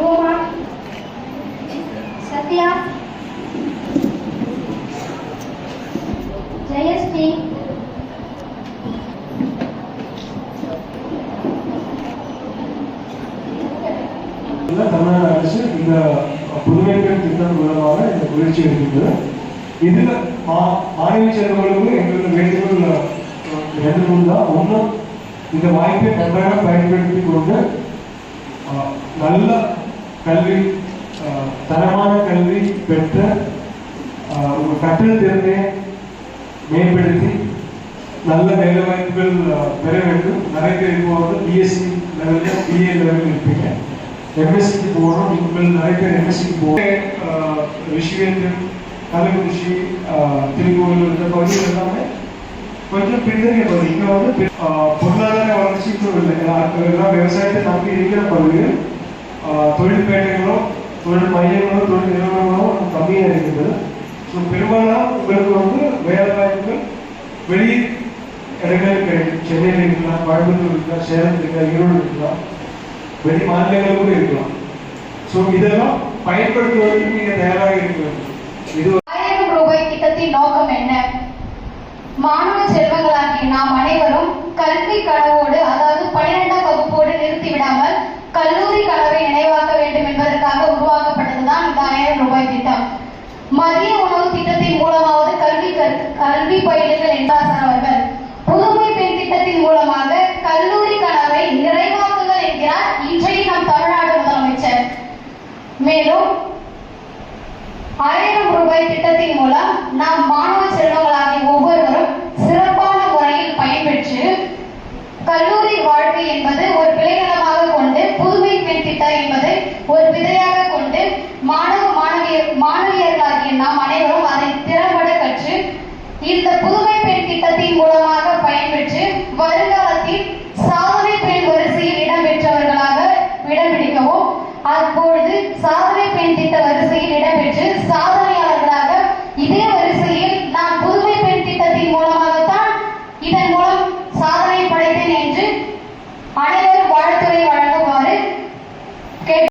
Coma Sathya. Jayashree. Tamil Nadu அரசு இந்த புதுமைகள் திட்டம் மூலமாக இந்த முயற்சி எடுக்கின்றது. இதில் மாநில செயலர்களுக்கு எங்களுக்கு வேண்டுகோள் ரெண்டு மூணு தான். ஒன்றும் இந்த வாய்ப்பை நன்றாக பயன்படுத்தி கொண்டு நல்ல கல்வி தரமான கல்வி பெற்ற அஹ், கற்றல் திறனை மேம்படுத்தி நல்ல வேலை வாய்ப்புகள் பெற வேண்டும். நிறைய பேர் இப்போ வந்து பிஎஸ்சி லெவலில் பிஏ லெவலில் இருப்பீங்க. எம்எஸ்சிக்கு போகணும். நீங்கள் நிறைய பேர் எம்எஸ்சிக்கு போகணும் விஷயத்தில் கள்ளக்குறிச்சி அஹ், திருக்கோவில் இந்த பகுதிகள் எல்லாமே கொஞ்சம் பின்தங்கிய பகுதி. இங்கே வந்து பொருளாதார வளர்ச்சி இல்லை. எல்லாம் விவசாயத்தை நம்பி இருக்கிற தொழில் மையங்களோ தொழில் நிறுவனங்களோ கம்மியாக இருக்குது ஸோ பெரும்பாலும் உங்களுக்கு வந்து வேலை வாய்ப்புகள் வெளி இடங்களில் கிடைக்கும் சென்னையில் இருக்கலாம் கோயம்புத்தூர் இருக்கலாம் சேலம் இருக்கலாம் ஈரோடு இருக்கலாம் வெளி மாநிலங்கள் கூட இருக்கலாம். ஸோ இதெல்லாம் பயன்படுத்துவதற்கு நீங்கள் தயாராக இருக்க வேண்டும். இது ஆயிரம் ரூபாய் திட்டத்தின் நோக்கம் என்ன? மாணவ செல்வங்களாகிய நாம் அனைவரும் கல்வி கனவோடு அதாவது நோக்கத்திற்காக உருவாக்கப்பட்டதுதான் இந்த ரூபாய் திட்டம். மதிய உணவு திட்டத்தின் மூலமாவது கல்வி கல்வி பயிலுங்கள் என்றார் அவர்கள். புதுமை பெண் திட்டத்தின் மூலமாக கல்லூரி கனவை நிறைவாக்குதல் என்கிறார் இன்றைய நம் தமிழ்நாடு முதலமைச்சர். மேலும் ஆயிரம் ரூபாய் திட்டத்தின் மூலம் நாம் மாணவ நாம் அனைவரும் அதை திறம்பட கற்று இந்த புதுமை பெண் திட்டத்தின் மூலமாக பயன்பெற்று வருங்காலத்தில் சாதனை பெண் வரிசையில் இடம்பெற்றவர்களாக இடம்பிடிக்கவும் அப்பொழுது சாதனை பெண் திட்ட வரிசையில் இடம்பெற்று சாதனை